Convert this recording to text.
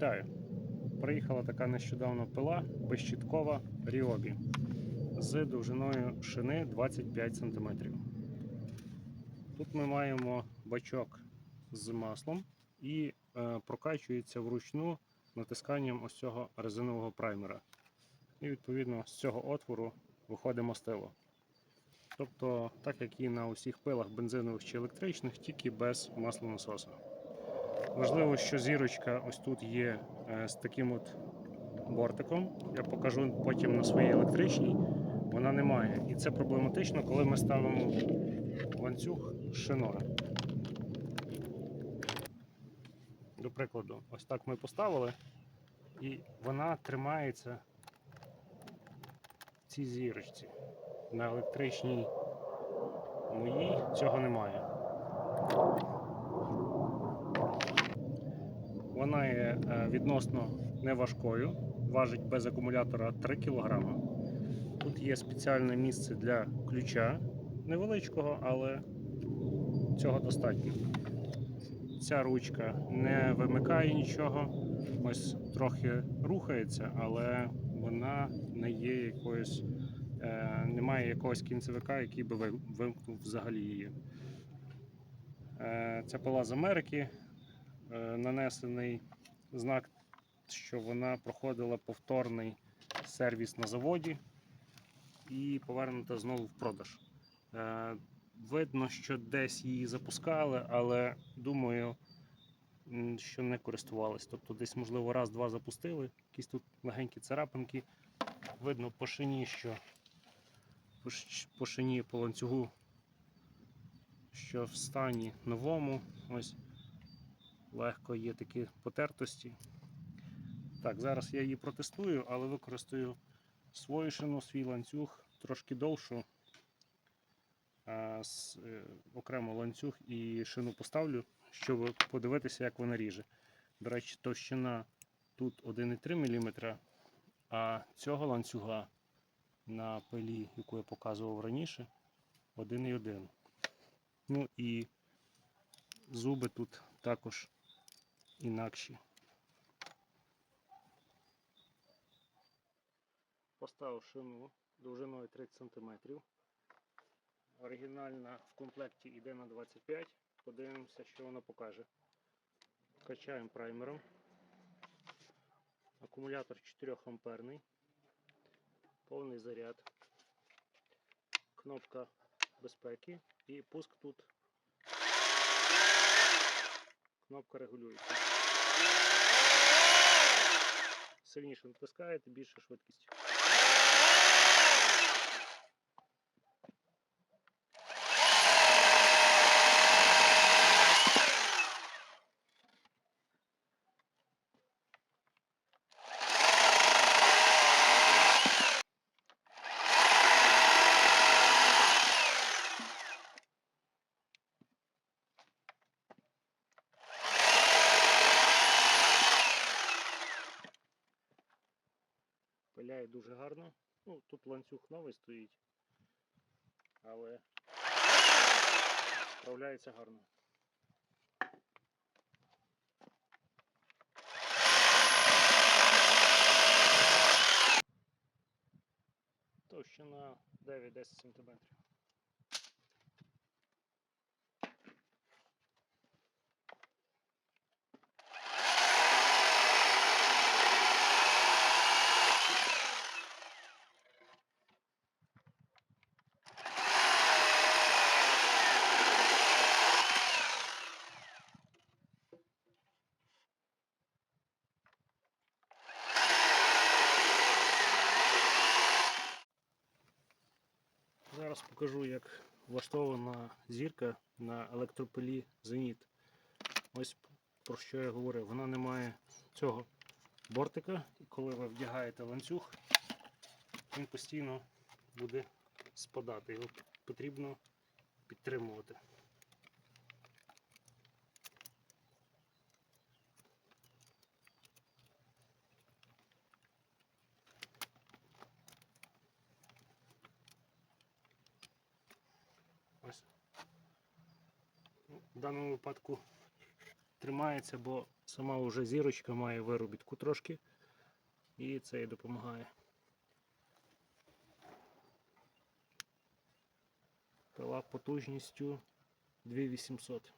Вітаю! Приїхала така нещодавно пила безщіткова Ryobi з довжиною шини 25 см. Тут ми маємо бачок з маслом і е, прокачується вручну натисканням ось цього резинового праймера. І відповідно з цього отвору виходить мастило. Тобто, так як і на усіх пилах бензинових чи електричних, тільки без маслонасоса. Важливо, що зірочка ось тут є е, з таким от бортиком. Я покажу потім на своїй електричній. Вона немає. І це проблематично, коли ми ставимо ланцюг з шиною. До прикладу, ось так ми поставили, і вона тримається в цій зірочці. На електричній моїй цього немає. Вона є е, відносно неважкою, важить без акумулятора 3 кг. Тут є спеціальне місце для ключа невеличкого, але цього достатньо. Ця ручка не вимикає нічого, ось трохи рухається, але вона не є якоюсь, е, немає якогось кінцевика, який би вимкнув взагалі її. Е, Це пила з Америки нанесений знак, що вона проходила повторний сервіс на заводі і повернута знову в продаж. Е, Видно, що десь її запускали, але думаю, що не користувались. Тобто десь, можливо, раз-два запустили, якісь тут легенькі царапинки. Видно по шині, що по шині по ланцюгу, що в стані новому. Ось легко є такі потертості. Так, зараз я її протестую, але використаю свою шину, свій ланцюг трошки довшу. А, с- е, окремо ланцюг і шину поставлю, щоб подивитися, як вона ріже. До речі, товщина тут 1,3 мм, а цього ланцюга на пилі, яку я показував раніше, 1,1. Ну і зуби тут також інакші. Поставив шину довжиною 30 см. Оригінальна в комплекті йде на 25. Подивимося, що вона покаже. Качаємо праймером. Акумулятор 4 амперний. Повний заряд. Кнопка безпеки і пуск тут. Кнопка регулюється. Сильніше натискаєте, більше швидкість. Пиляє дуже гарно. Ну, тут ланцюг новий стоїть, але справляється гарно. Товщина 9-10 см. Зараз покажу, як влаштована зірка на електропилі Зеніт. Ось про що я говорив. Вона не має цього бортика, і коли ви вдягаєте ланцюг, він постійно буде спадати. Його потрібно підтримувати. В даному випадку тримається, бо Сама вже зірочка має виробітку трошки. І це їй допомагає. Пила потужністю 2800.